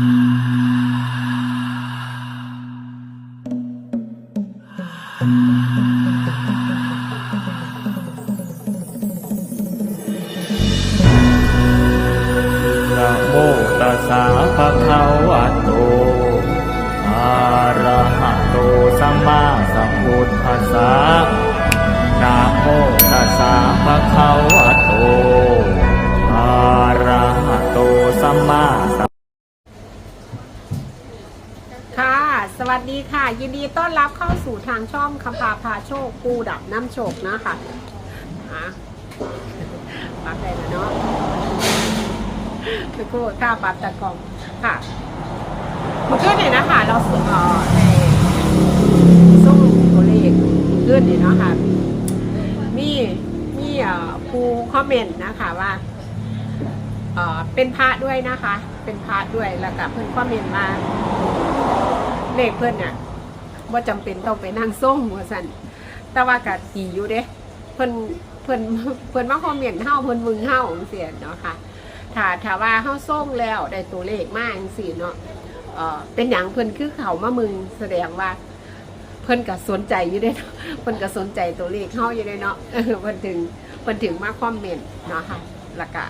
น สวัสดีค่ะ ยินดีต้อนรับเข้าสู่ทางช่องคำพาพาโชคปูดับน้ำโชคนะคะอะปักได้แล้วเนาะคือพูดค่าปับตะกองค่ะเมื่อคืนเนี่ยนะคะ เราสุเอ่อในส่งตัวเลขเมื่อนเนี่ยเนาะค่ะ มีมีเอ่อผู้คอมเมนต์นะคะว่าเอ่อเป็นพระด้วยนะคะ เป็นพระด้วยแล้วก็เพิ่นคอมเมนต์มา เลขเพื่อนเนี่ยว่าจำเป็นต้องไปนั่งส่งหัวสันแต่ว่าก็ดีอยู่เด้เพิ่อนเพิ่อนเพิ่อนมาคอมเมนต์เฮาเพิ่อนมึงเฮาจังซี่เนาะค่ะถ้าถ้าว่าเฮาส่งแล้วได้ตัวเลขมาจังซี่เนาะเออเป็นหยังเพิ่อนคือเขามามึงแสดงว่า เพิ่อนก็สนใจอยู่เด้เนาะเพิ่อนก็สนใจตัวเลขเฮาอยู่เด้เนาะเพิ่อนถึงเพิ่อนถึงมาคอมเมนต์เนาะค่ะแล้วก็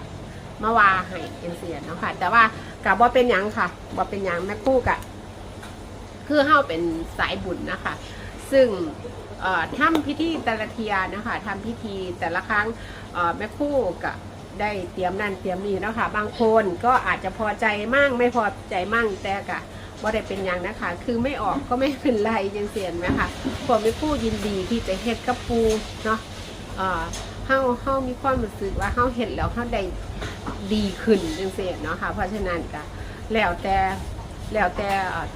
มาว่าให้จังซี่เนาะค่ะ แต่ว่าก็บ่เป็นหยังค่ะบ่าเป็นหยังแม่คู่กะ คือเฮาเป็นสายบุญนะคะ ซึ่งทำพิธีแต่ละเทียนะคะทำพิธีแต่ละครั้งแม่คู่ก็ได้เตรียมนั่นเตรียมนี่นะคะบางคนก็อาจจะพอใจมั่งไม่พอใจมั่งแต่กะบ่ได้เป็นอย่างนะคะ คือไม่ออกก็ไม่เป็นไรยังเสียนไหมคะผมแม่คู่ยินดีที่จะเฮ็ดกับปูเนาะเอ่อเฮาเฮามีความรู้สึกว่าเฮาเห็นแล้วเฮาได้ดีขึ้นจังซี่เนาะค่ะเพราะฉะนั้นก็แล้วแต่ แล้วแต่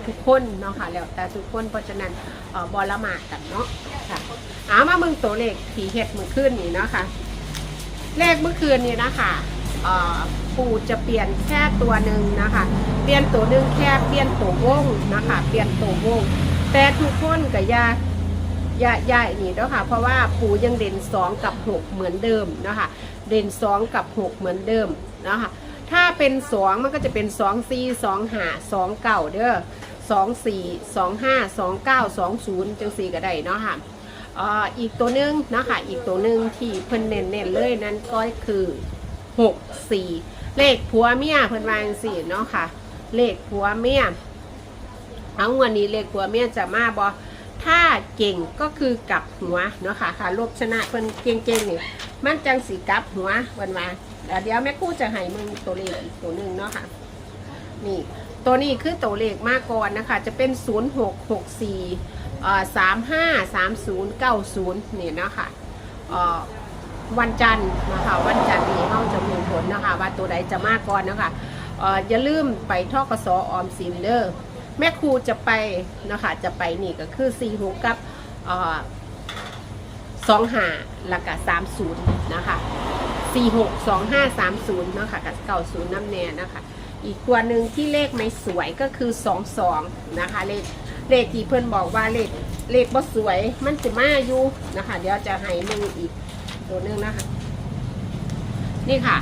ทุกคนเนาะค่ะแล้วแต่ทุกคนเพราะฉะนั้นอบอละหมาดกันเนาะค่ะเอามามึงตัวเลขที่เฮ็ดเมื่อคืนนี้เนาะค่ะเลขเมื่อคืนนี้นะคะเอ่อปู่จะเปลี่ยนแค่ตัวหนึ่งนะคะ เปลี่ยนตัวหนึ่งแค่เปลี่ยนตัววงนะคะ เปลี่ยนตัววง แต่ทุกคนก็อย่าย่าอย่านี่เนาะค่ะ เพราะว่าปูยังเด่นสองกับหกเหมือนเดิมนะคะ เด่นสองกับหกเหมือนเดิมนะคะ ถ้าเป็นสองมันก็จะเป็นสองสี่สองห้าสองเก้าเด้อสองสี่สองห้าสองเก้าสองศูนย์จังสี่ก็ได้เนาะค่ะอีกตัวหนึ่งนะคะอีกตัวหนึ่งที่เพิ่นเน้นๆเลยนั้นก็คือหกสี่เลขผัวเมียเพิ่นวางสี่เนาะค่ะ เลขผัวเมียเอาวันนี้เลขผัวเมียจะมาบอ ถ้าเก่งก็คือกลับหัวเนาะค่ะค่ะลบชนะเพิ่นเก่งๆนี่มันจังสีกลับหัววันวาเดี๋ยวแม่คู่จะให้มึงตัวเลขอีกตัวหนึ่งเนาะค่ะนี่ตัวนี้คือตัวเลขมากก่อนนะคะ จะเป็น 0 6 6 4เอ่อ3 5 3 0 9 0นี่เนาะค่ะเอ่อวันจันทร์นะคะวันจันทร์นี้เขาจะมีผลนะคะ ว่าตัวใดจะมากก่อนนะคะเอ่ออย่าลืมไปทอกสออมสินเด้อ แม่ครูจะไปนะคะจะไปนี่ก็คือ4 6กับเอ่อ2 5แล้วก็30นะคะ462530นะคะกับ90น้ำแน่นะคะ อีกตัวหนึ่งที่เลขไม่สวยก็คือ22นะคะเลขเลขที่เพื่อนบอกว่าเลขเลขบ่สวยมันจะมาอยู่นะคะ เดี๋ยวจะให้มึงอีกตัวหนึงนะคะ นี่ค่ะ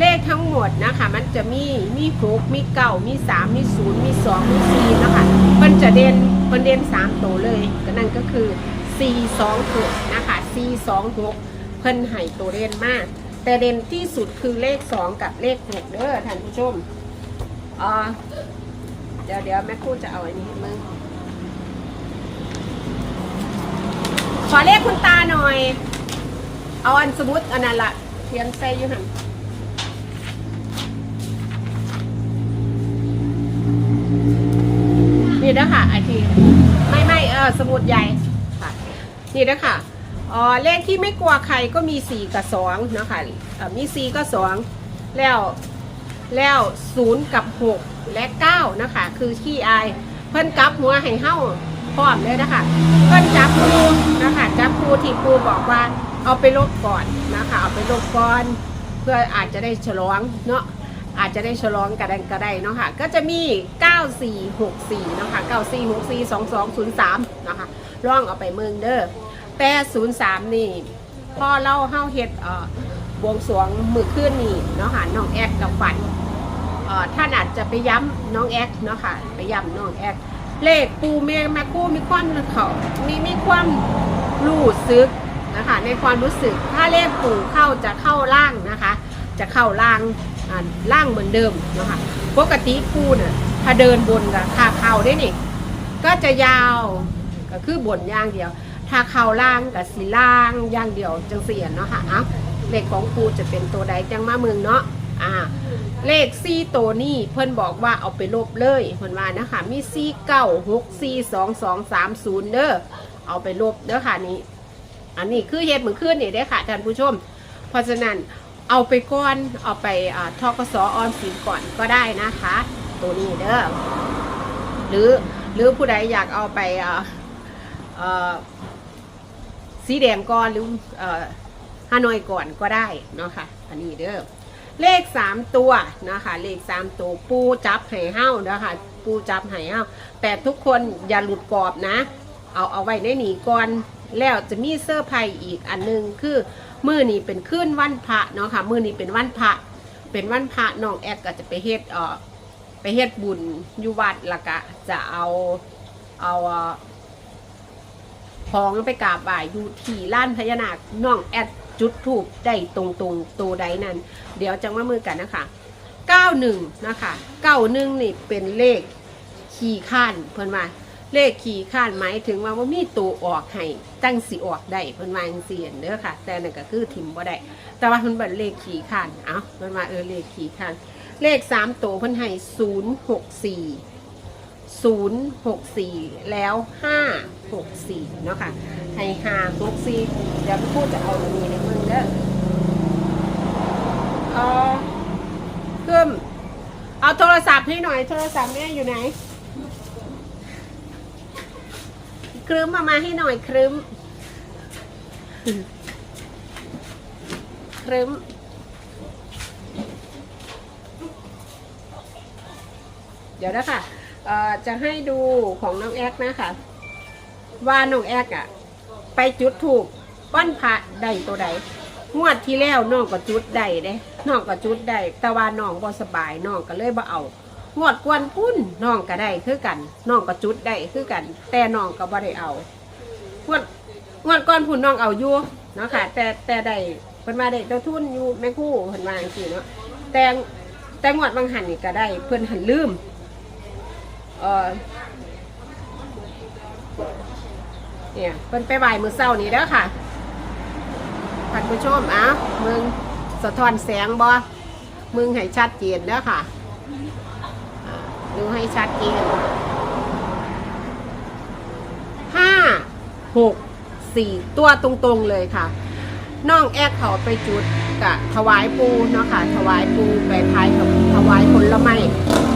เลขทั้งหมดนะคะ มันจะมีมีหกมีเก้ามีสามมีศูนย์มีสองมีสี่นะคะมันจะเด่นมันเด่นสามตัวเลยก็นั่นก็คือสี่สองหกนะคะสี่สองหกเพิ่นให้ตัวเด่นมาก แต่เด่นที่สุดคือเลขสองกับเลขหกเด้อท่านผู้ชมอ่าเดี๋ยวเดี๋ยวแม่ครูจะเอาอันนี้ให้มึงขอเลขคุณตาหน่อย เอาอันสมมุติอันนั้นละเทียนใส่อยู่หัน นี่นะคะไอทีไม่ไม่เออสมุดใหญ่ค่ะนี่นะคะอ๋อเลขที่ไม่กลัวใครก็มีสี่กับสองนะคะมีสี่กับสองแล้วแล้วศูนย์กับหกและเก้านะคะคือขี้อายเพิ่นกับหัวให้เฮ้าพร้อมเลยนะคะเพิ่นจับครูนะคะจับครูที่ครูบอกว่าเอาไปลบก่อนนะคะเอาไปลบก่อน เพื่ออาจจะได้ฉลองเนาะ อาจจะได้ฉลองกันได้ก็ได้เนาะค่ะก็จะมี 9464เนาะค่ะ9464 2203นะคะร่องเอาไปเมืองเด้อแป03 นี่พ่อเล่าเฮาเฮ็ดเอ่อบวงสรวงมือขึ้นนี่เนาะค่ะน้องแอดกับฝันเอ่อท่านอาจจะไปย้ำน้องแอกเนาะค่ะไปย้ำน้องแอกเลขปูเมแม่คู่มีความเขามีมีความรู้สึกนะคะในความรู้สึกถ้าเลขปูเข้าจะเข้าล่างนะคะ จะเข้าล่าง ล่างเหมือนเดิมนะคะปกติปูน่ะถ้าเดินบนกับขาเข่าได้นี่ก็จะยาวก็คือบนอย่างเดียว ถ้าเข่าล่างกับสีล่างอย่างเดียวจังเสียเนาะค่ะอะเลขของปูจะเป็นตัวใดจังมาเมืองเนาะอ่าเลขซี่ตัวนี้เพื่อนบอกว่าเอาไปลบเลยเพื่อนว่านะคะมีซี่เก้าหกซี่สองสองสามศูนย์เด้อเอาไปลบเด้อค่ะนี่อันนี้คือเฮ็ดเหมือนขึ้นนี่เด้ค่ะท่านผู้ชม เพราะฉะนั้น เอาไปก่อนเอาไปอ่าทกสออมสินก่อนก็ได้นะคะ ตัวนี้เด้อหรือหรือผู้ใดอยากเอาไปสีแดงก่อนหรือฮานอยก่อนก็ได้เนาะค่ะอันนี้เด้อเลขสามตัวนะคะเลขสามตัวปูจับไห่เห้านะคะปูจับไห่เห้าแต่ทุกคนอย่าหลุดกรอบนะ เอาเอาไว้ในหนีก่อนแล้วจะมีเสื้อไผ่อีกอันหนึงคือ มื่อนี้เป็นขึ้นวันพระเนาะค่ะมื่อนี้เป็นวันพระเป็นวันพระน้องแอกก็จะไปเฮ็ดเอ่อไปเฮ็ดบุญอยู่วัดและกะจะเอาเอาของไปกราบไหว้อยู่ที่ล้านพญานาคน้องแอดจุดถูกได้ตรงตรงตัวใดนั้น เดี๋ยวจะมามือกันนะคะ91นะคะ91นี่เป็นเลขขี่ข้านเพิ่นว่า เลขขี่ข้านหมายถึงว่าว่ามีตัวออกให้ตั้งสิออกได้เพิ่นวาจังซี่เด้อค่ะ แต่นั่นก็คือถิ่มบ่ได้แต่ว่าเพิ่นเป็นเลขขี่ข้านเอ้าเพิ่นว่าเออเลขขี่ข้านเลข3ตัวเพิ่นให้064 064แล้ว564เนาะค่ะให้564เดี๋ยวพูดจะเอาตรงนี้ในมึงเด้อเออเพิ่มเอาโทรศัพท์ให้หน่อยโทรศัพท์แม่อยู่ไหน ครึ้มมามาให้หน่อยครึ้ม ครึ้ม เดี๋ยวนะคะเอ่อจะให้ดูของน้องแอ๊กนะคะ ว่าน้องแอ๊กอะไปจุดถูกปั้นพระใดตัวใดงวดที่แล้วน้องก็จุดได้เด้น้องก็จุดได้แต่ว่าน้องบ่สบายน้องก็เลยบ่เอา งวดกวนพุ่นน้องก็ได้คือกันน้องก็จุดได้คือกัน แต่น้องก็บ่ได้เอางวดงวดก่อนพุ่นน้องเอาอยู่เนาะค่ะ แต่แต่ได้เพิ่นว่าได้ตัวทุนอยู่แม่คู่เพิ่นวาจังเนาะแต่แต่งวดบางหันนี่ก็ได้ เพิ่นหันลืมเออเนี่ยเพิ่นไปไหวมือเช้านี้เด้อค่ะท่านผู้ชมอะมึงสะท้อนแสงบ่มึงให้ชัดเจนเด้อค่ะ ดูให้ชัดเจนห้าหกสี่ตัวตรงๆเลยค่ะน้องแอกเขาไปจุดกะถวายปูเนาะค่ะ ถวายปูไปทายกับถวายผลไม้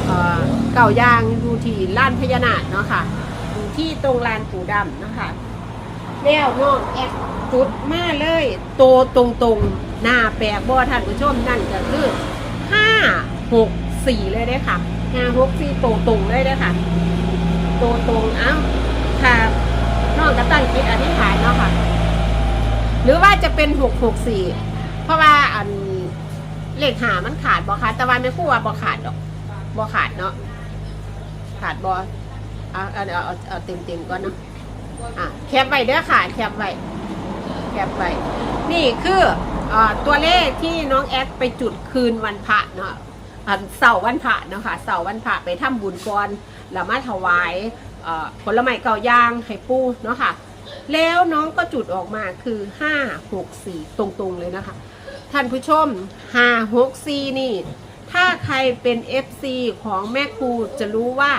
เอ่อเก่าย่างอยู่ที่ล้านพญานาคเนาะค่ะอยู่ที่ตรงลานปูดำเนาะค่ะแล้วน้องแอดจุดมาเลย โตตรงตรงๆ หน้าแปลกบ่ท่านผู้ชมนั่นก็คือห้าหกสี่เลยได้ค่ะ ห้าหกสี่โตตรงเลยได้อค่ะโตตรงเอ้าค่ะน้องก็ตั้งจิตอธิษฐานเนาะค่ะ หรือว่าจะเป็นหกหกสี่เพราะว่าอันเลขหามันขาดบ่คะแต่ว่าไม่คู่ว่าบ่ขาดดอกบ่ขาดเนาะขาดบ่เอาเอาเอาเอาเอาเต็มเต็มๆก่อนเนาะอะแคปไว้เด้อค่ะแคปไว้แคปไว้นี่คืออ่อตัวเลขที่น้องแอดไปจุดคืนวันพระเนาะ อะเสาร์วันพระเนาะค่ะเสาร์วันพระไปทำบุญก่อนแล้วมาถวายผลไม้เก่าย่างให้ปูเนาะค่ะ แล้วน้องก็จุดออกมาคือห้าหกสี่ตรงๆเลยนะคะ ท่านผู้ชมห้าหกสี่นี่ ถ้าใครเป็น FC ของแม่ครูจะรู้ว่า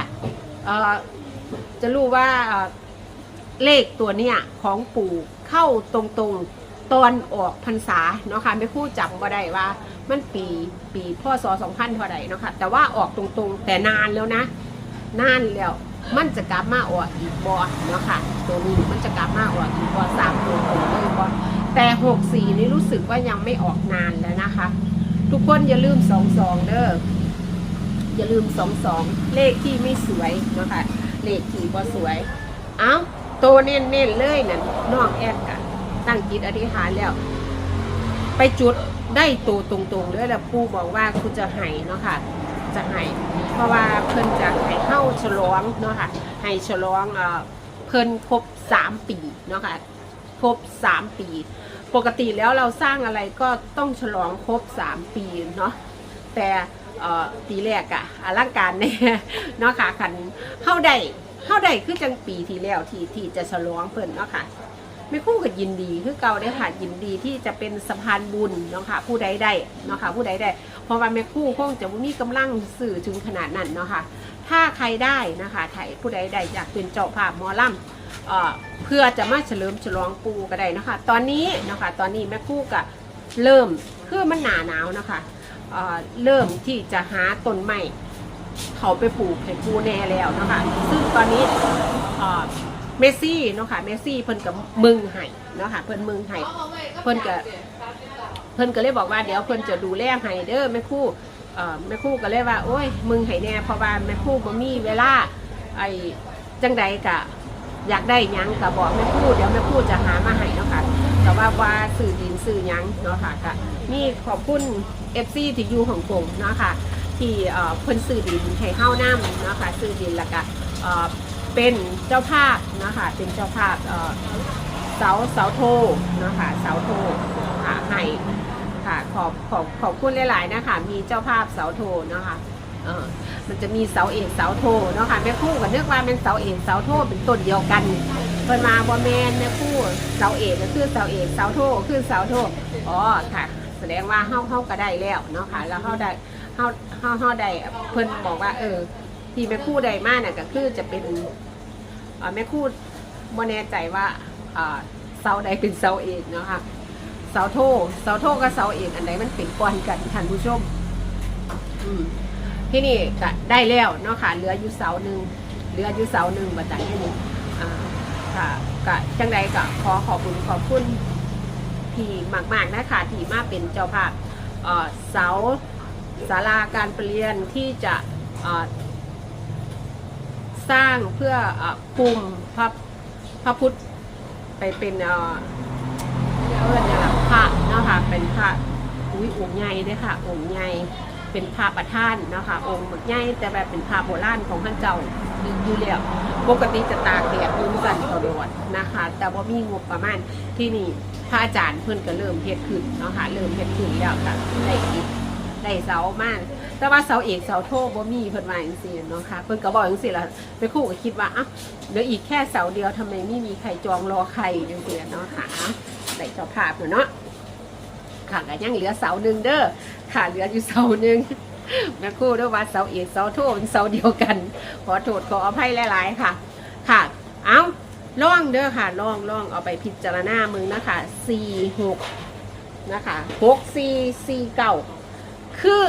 จะรู้ว่าเอ่อเลขตัวเนี้ยของปู่เข้าตรงๆ ตอนออกพรรษาเนาะค่ะไม่คู่จำก็ได้ว่า มันปีปีพ่อศ2000เท่าไหร่เนาะค่ะแต่ว่าออกตรงๆแต่นานแล้วนะ นานแล้วมันจะกลับมาออกอีกบอเนาะค่ะตัวนี้มันจะกลับมาออกอีกบอสามตัวตรงเลยบอแต่หกสี่นี่รู้สึกว่ายังไม่ออกนานแล้วนะคะ ทุกคนอย่าลืมสองสองเด้ออย่าลืมสองสองเลขที่ไม่สวยเนาะค่ะเลขที่บ่สวย เอ้าโตเน้นเน้นๆเลยนั่นน้องแอดกะ ตั้งจิตอธิษฐานแล้ว ไปจุดได้โตตรงๆเลยแล้วปู่บอกว่าคุณจะให้เนาะค่ะ จะให้เพราะว่าเพิ่นจะให้เข้าฉลองเนาะค่ะให้ฉลองเอ่อเพิ่นครบ3ปีเนาะค่ะครบ3ปี ปกติแล้วเราสร้างอะไรก็ต้องฉลองครบ3ปีเนาะแต่ปีแรกอะอลังการแน่เนาะค่ะคันเข้าได้เข้าได้คือจังปีที่แล้วที่ที่จะฉลองเพิ่นเนาะค่ะ ไม่คู่กับยินดีคือเก่าได้ค่ะยินดีที่จะเป็นสะพานบุญเนาะค่ะผู้ใดได้เนาะค่ะผู้ใดได้เพราะว่าแม่คู่คงจะมีกำลังสื่อถึงขนาดนั้นเนาะค่ะถ้าใครได้นะคะไทยผู้ใดได้อยากเป็นเจ้าภาพมอลำเอ่อเพื่อจะมาเฉลิมฉลองปูก็ได้เนาะคะตอนนี้เนาะคะตอนนี้แม่คู่ก็เริ่มคือมันหนาหนาวเนาะคะเอ่อเริ่มที่จะหาต้นไม้เขาไปปลูกให้ปูแน่แล้วเนาะคะซึ่งตอนนี้ เมสซี่เนาะค่ะเมสซี่เพิ่นกับมึงให้เนาะค่ะเพิ่นมึงให้เพิ่นก็เพิ่นก็เลยบอกว่าเดี๋ยวเพิ่นจะดูแลให้เด้อแม่คู่เอ่อแม่คู่ก็เลยว่าโอ้ยมึงให้แน่เพราะว่าแม่คู่บ่มีเวลาไอ้จังใดกะอยากได้ยังก็บอกแม่คู่เดี๋ยวแม่คู่จะหามาให้เนาะค่ะแต่ว่าว่าสื่อดินสื่อยังเนาะค่ะก็นี่ขอบคุณ FC ที่อยู่ของกงเนาะค่ะที่เอ่อเพิ่นสื่อดินให้เฮานํเนาะค่ะสื่อดินแล้วก็เอ่อ เป็นเจ้าภาพนะคะเป็นเจ้าภาพเสาเสาโทนะคะเสาโทค่ะให้ค่ะขอบขอบขอบคุณหลายๆนะคะมีเจ้าภาพเสาโทนะคะเออมันจะมีเสาเอกเสาโทเนาะค่ะแม่คู่กับเนื้อว่าเป็นเสาเอกเสาโทเป็นต้นเดียวกันเพิ่นมาบอแมนแม่คู่เสาเอกก็คือเสาเอกเสาโทคือเสาโทอ๋อค่ะ แสดงว่าเฮาเฮาก็ได้แล้วเนาะค่ะแล้วเฮาได้เฮาเฮาเฮาได้เพิ่นบอกว่าเออที่แม่คู่ใดมากเนี่ยก็คือจะเป็น แม่คู่บ่แน่ใจว่าเสาใดเป็นเสาเอกเนาะค่ะเสาโทเสาโทกับเสาเอกอันไหนมันเป็นก้อนกันท่านผู้ชมที่นี่ก็ได้แล้วเนาะค่ะเหลืออยู่เสาหนึ่งเหลืออยู่เสาหนึ่งบัดนี้นี่อ่าค่ะก็จังใดก็ขอขอบคุณขอบคุณที่มากๆนะคะที่มาเป็นเจ้าภาพเสาศาลาการประเรียนที่จะ สร้างเพื่อเอ่อคุมพระพระพุทธไปเป็นเออเพื่อนเนี่ยแหละพระเนาะค่ะเป็นพระอุ้ยองค์ใหญ่ด้วยค่ะ องค์ใหญ่เป็นพระประธานเนาะค่ะองค์ใหญ่แต่แบบเป็นพระโบราณของท่านเจ้าอยู่แล้วปกติจะตากแดดอยุ่งสันตลอดนะคะ แต่ว่ามีงบประมาณที่นี่พระอาจารย์เพิ่อนก็เริ่มเฮ็ดขึ้นเนาะค่ะเริ่มเฮ็ดขึ้นแล้วค่ะได้อิฐได้เสามาก แต่ว่าเสาเอกเสาโทบ่มีเพิ่นว่าจังซี่เนาะค่ะเพิ่นก็บอกจังซี่ล่ะไปคู่ก็คิดว่าอะเหลืออีกแค่เสาเดียวทำไมไม่มีใครจองรอใครจังซี่เนาะค่ะได้เจ้าภาพอยู่เนาะค่ะก็ยังเหลือเสาหนึ่งเด้อค่ะเหลืออยู่เสาหนึ่งแม่ครู่ด้อว่าเสาเอกเสาโทเป็นเสาเดียวกัน ขอโทษขออภัยหลาย ๆ ค่ะ ค่ะ เอาล่องเด้อค่ะล่องล่องเอาไปพิจารณามึงนะคะสี่หกนะคะหกสี่สี่เก้าคือ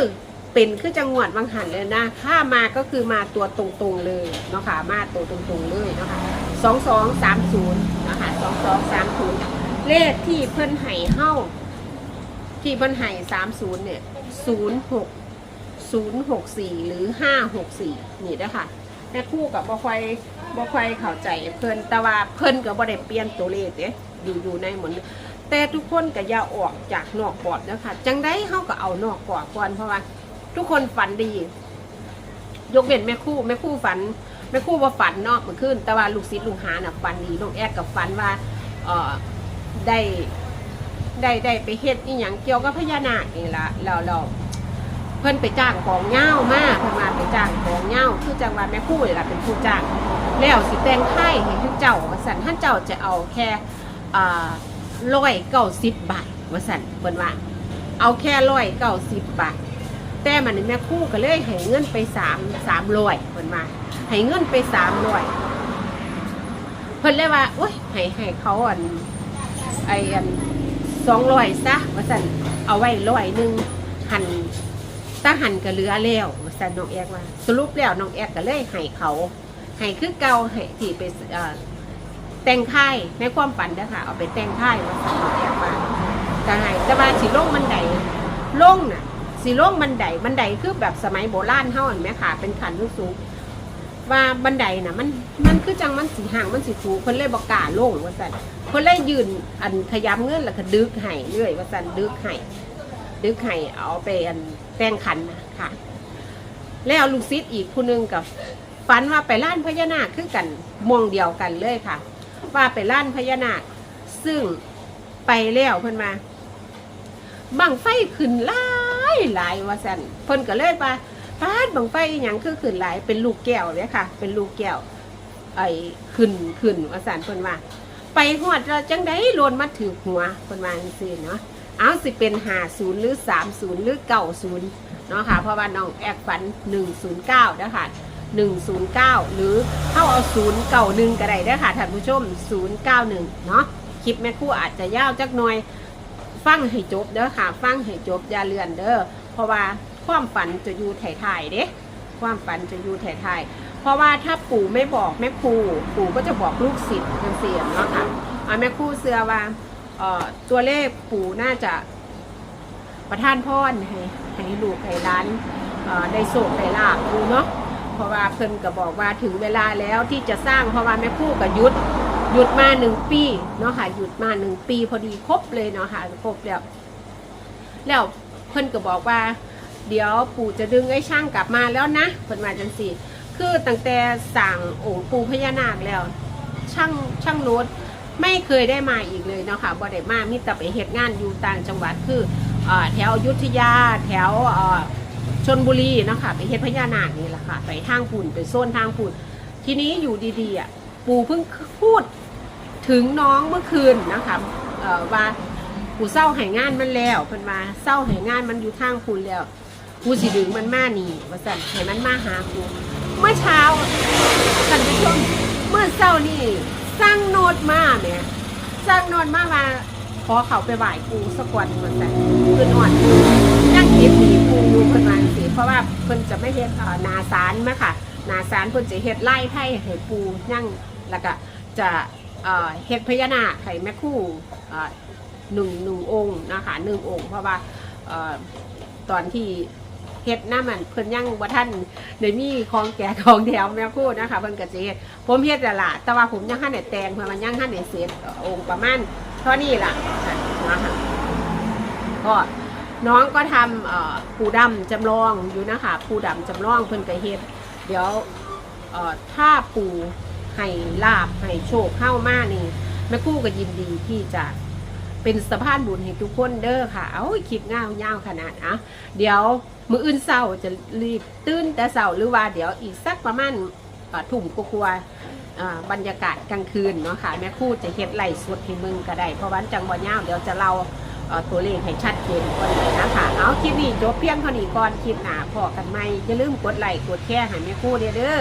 เป็นคือจังหวัดบางหันเลยนะถ้ามาก็คือมาตัวตรงๆเลยเนาะค่ะมาตัวตรงๆเลยเนาะค่ะสองสองสามศูนย์นะคะสองสองสามศูนย์เลขที่เพิ่นไห่เฮ้าที่เพิ่นไห่สามศูนย์เนี่ยศูนย์หกศูนย์หกสี่หรือห้าหกสี่นี่นะคะแม่คู่กับบ่ค่อยบ่ค่อยเข้าใจเพิ่นแต่ว่าเพิ่นก็บ่ได้เปลี่ยนตัวเลขเด้อยู่อยู่ในเหมดแต่ทุกคนก็อย่าออกจากนอกกรอบนะคะจังได้เขาก็เอานอกกรอบก่อนเพราะว่า ทุกคนฝันดี ยกเว้นแม่คู่แม่คู่ฝันแม่คู่ว่าฝันนอกเมื่อคืนแต่ว่าลูกศิษย์ลูกหาน่ะฝันดีลูกแอกกับฝันว่าเออได้ได้ได้ไปเฮ็ดอีหยังเกี่ยวกับพญานาคนี่ละเราเราเพิ่นไปจ้างของเง่ามากเพิ่นมาไปจ้างของเง่าคือจังหวัดแม่คู่นี่ละเป็นผู้จ้างแล้วสิแต่งไข่ให้ทุกเจ้าว่าสันท่านเจ้าจะเอาแค่ร้อยเก้าสิบบาทว่าสันเพิ่นว่า เอาแค่ร้อยเก้าสิบบาท แต่มันนี่แม่คู่ก็เลยให้เงินไปสามสามร้อยเพิ่นว่าให้เงินไปสามร้อยเพิ่นเลยว่าโอ้ยให้ให้เขาอันไออันสองร้อยซะว่าสันเอาไว้ร้อยหนึ่งหันตาหันก็เหลือแล้วว่าสันน้องแอกว่าสรุปแล้วน้องแอกก็เลยให้เขาให้คือเก่าให้ที่ไปแต่งค่ายในความฝันเด้อค่ะเอาไปแต่งค่ายมาสั่งมาแอบมาจะให้แต่ว่าสีล่งบันไดล่งน่ะ สีล่งบันไดบันไดคือแบบสมัยโบราณเท่าเห็นไหมค่ะ เป็นขันสูงว่าบันไดน่ะมันมันคือจังมันสีห่างมันสีสูงคนเลยบอกกล้าลงว่าสันคนเลยยืนอันขยับเงื่อนแล้วก็ดึกไห้เรื่อยว่าสันดึกไห้ดึกไห้เอาไปอันแต่งขันนะค่ะ แล้วลูกศิษย์อีกผู้หนึงกับฝันว่าไปล้านพญานาคคือกันมองเดียวกันเลยค่ะ ว่าไปล้านพญานาค ซึ่งไปแล้วเพิ่นมาบังไฟขึ้นหลา ยหลายว่าซั่นเพิ่นก็เลยว่าพาดบังไฟอหยังคือขึ้นหลายเป็นลูกแก้วเลยค่ะ เป็นลูกแก้วไอ้ขึ้นขึ้นว่าซั่นเพิ่นว่า ไปฮอดเราจังได้โลนมาถือหัวเพิ่นว่าจังซี่เนาะเอาสิเป็น50หรือ30หรือ90เนาะค่ะเพราะว่าน้องแอกฝัน109นย์เก้านะคะ109หรือเข้าเอา0เก่าหนึ่งก็ได้เด้อค่ะท่านผู้ชม091เก้าหนึ่งเนาะคลิปแม่คู่อาจจะยาวจักหน่อย ฟังให้จบเด้อค่ะ ฟังให้จบอย่าเลื่อนเด้อเพราะว่าความฝันจะอยู่ถ่ายๆเด้ความฝันจะอยู่ถ่ายๆเพราะว่าถ้าปู่ไม่บอกแม่ครูปู่ก็จะบอกลูกศิษย์กันเสียเนาะค่ะอาแม่ครูเสือว่าตัวเลขปู่น่าจะประทานพรให้ให้ลูกให้ร้านได้โศกได้ลาบดูเนาะเพราะว่าเพิ่นก็บอกว่าถึงเวลาแล้วที่จะสร้างเพราะว่าแม่ครูก็หยุด หยุดมาหนึ่งปีเนาะค่ะหยุดมาหนึ่งปีพอดีครบเลยเนาะค่ะครบแล้วแล้วเพิ่นก็บอกว่า เดี๋ยวปู่จะดึงไอ้ช่างกลับมาแล้วนะเพิ่นมาจังสี่ คือตั้งแต่สั่งองค์ปู่พญานาคแล้ว ช่างช่างรถไม่เคยได้มาอีกเลยเนาะค่ะบ่ได้มามีแต่ไปเฮ็ดงานอยู่ต่างจังหวัดคือแถวยุทธยาแถวชนบุรีเนาะค่ะไปเฮ็ดพญานาคนี่แหละค่ะ ไปทางปุ่นไปโซนทางปุ่น ทีนี้อยู่ดีๆอะ ปูเพิ่งพูดถึงน้องเมื่อคืนนะคะว่าปูเศร้าหายงานมันแล้วเพิ่นมาเศร้าหายงานมันอยู่ทางคุณแล้วกูสิดึงมันมานี่ว่าสั่นให้มันมาหากูเมื่อเช้าท่านผู้ชมเมื่อเช้านี่สร้างโนดมาเนี่ยสร้างโนดมามาขอเขาไปไหว้กูสักวันมันแต่คืนอ่อนกูยังคิดหนีกูอยู่เพิ่นมาสิเพราะว่าเพิ่นจะไม่เฮ็ดนาสารมาค่ะนาสารเพิ่นจะเฮ็ดไล่ไผ่ให้ปูยั่ง แล้วก็จะเฮ็ดพญานาคให้แม่คู่หนึ่งหนึ่งองค์นะคะหนึ่งองค์ เพราะว่าออตอนที่เฮ็ดหน้ามันเพิ่นยังบ่ท่านได้มีของแก่ของแถวแม่คู่นะคะเพิ่นก็จะเฮ็ดผมเฮ็ดแล้วล่ะแต่ว่าผมยังหันได้แต่งเพราะมันยังหันได้เสร็จองค์ประมาณเท่านี้ล่ะนะคะก็น้องก็ทำปูดำจำลองอยู่นะคะปูดำจำลองเพิ่นก็เฮ็ด เดี๋ยวถ้าปู ให้ลาบให้โชคเข้ามานี่แม่คู่ก็ยินดีที่จะเป็นสะพานบุญให้ทุกคนเด้อค่ะ เอาคลิปง่าวยาวขนาดอะเดี๋ยวมืออื่นเศร้าจะรีบตื่นแต่เศร้าหรือว่าเดี๋ยวอีกสักประมาณเอ่อทุ่มกัวาบรรยากาศกลางคืนเนาะค่ะ แม่คู่จะเฮ็ดไล่สดให้มึงก็ได้ เพราะวันจังบ่ยาวเดี๋ยวจะเล่าตัวเลขให้ชัดเจนกว่านี้นะคะเอาคลิปนี้จบเพียงเท่านี้ก่อนคลิปหน้าพอกันไหมอย่าลืมกดไลค์กดแชร์ให้แม่คู่เด้อ